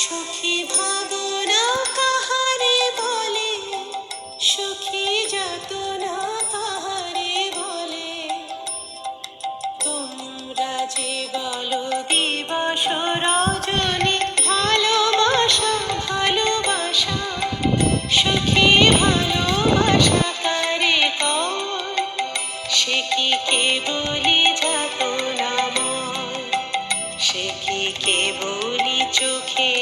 সুখী ভাবনা কাহারে বলে, সুখী যাতনা কাহারে বলে। তোমরা যে বলো দিবস রজনী, ভালোবাসা ভালোবাসা, সুখী ভালোবাসা কারে কয়? সে কি কেবলি যাতনাময় সে কি কেবলি চোখের জল